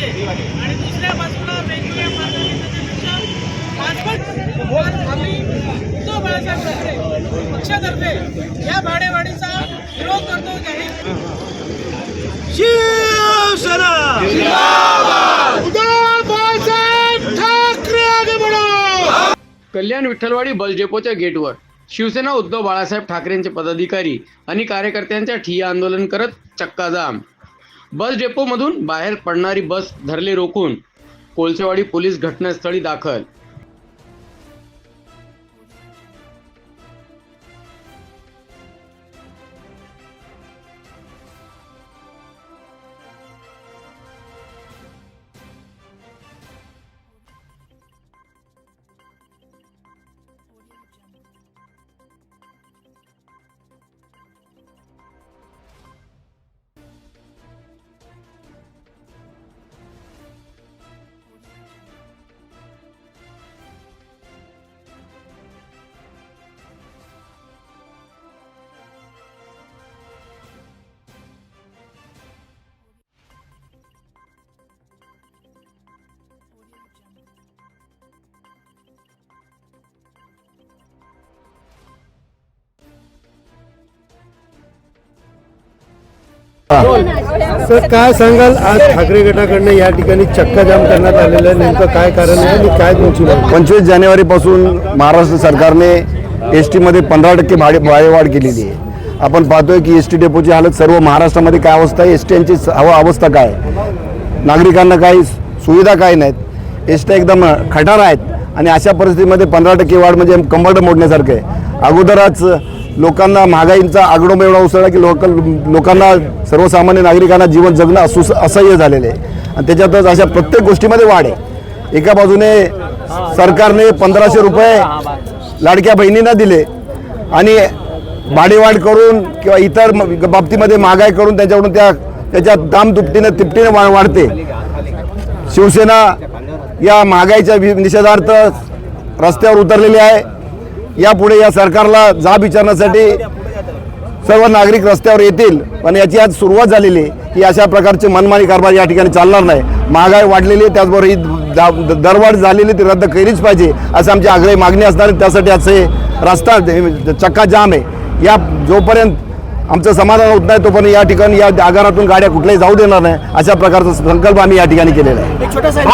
पाहिजे आणि दुसऱ्या बाजूला वेगवेगळ्या पक्षातर्फे या भाडेवाडीचा विरोध करतो शिवसेना! कल्याण विठ्ठलवाडी बलजेपोच्या गेटवर शिवसेना उद्धव बाळासाहेब ठाकरेंचे पदाधिकारी आणि कार्यकर्त्यांच्या ठिय्या आंदोलन करत चक्काजाम. बस डेपोमधून बाहेर पडणारी बस धरले रोखून कोळसेवाडी पोलीस घटनास्थळी दाखल. सर काय सांगाल? आज ठाकरे गटाकडनं या ठिकाणी चक्काजाम करण्यात आलेलं आहे. नेमकं काय कारण आहे आणि काय तुमची मागणी? पंचवीस जानेवारीपासून महाराष्ट्र सरकारने एस टीमध्ये पंधरा टक्के भाडे भाडेवाढ केलेली आहे. आपण पाहतोय की एस टी डेपोची हालत सर्व महाराष्ट्रामध्ये काय अवस्था आहे? एस टीची अवस्था काय आहे? नागरिकांना काही सुविधा काय नाहीत? एस टी एकदम खटार आहेत आणि अशा परिस्थितीमध्ये पंधरा टक्के वाढ म्हणजे कंबरडं मोडण्यासारखं आहे. अगोदरच लोकांना महागाईंचा आगडोंब एवढा उसळला की लोक लोकांना सर्वसामान्य नागरिकांना जीवन जगणं असुस असह्य झालेलं आहे. आणि त्याच्यातच अशा प्रत्येक गोष्टीमध्ये वाढ आहे. एका बाजूने सरकारने पंधराशे रुपये लाडक्या बहिणींना दिले आणि भाडेवाढ करून किंवा इतर म- बाबतीमध्ये महागाई करून त्याच्याकडून त्या त्याच्या दाम दुपटीनं तिपटीने वा वाढते. शिवसेना या महागाईच्या वि- निषेधार्थ रस्त्यावर उतरलेली आहे. यापुढे या सरकारला जाब विचारण्यासाठी सर्व नागरिक रस्त्यावर येतील. पण याची आज सुरुवात झालेली आहे. की अशा प्रकारचे मनमानी कारभार या ठिकाणी चालणार नाही. महागाई वाढलेली आहे त्याचबरोबर ही दरवाढ झालेली ती रद्द केलीच पाहिजे असं आमची आग्रही मागणी असणार त्यासाठी असे रस्ता चक्का जाम आहे. या जोपर्यंत आमचं समाधान होत नाही तोपर्यंत या ठिकाणी या आगारातून गाड्या कुठल्याही जाऊ देणार नाही अशा प्रकारचा संकल्प आम्ही या ठिकाणी केलेला आहे.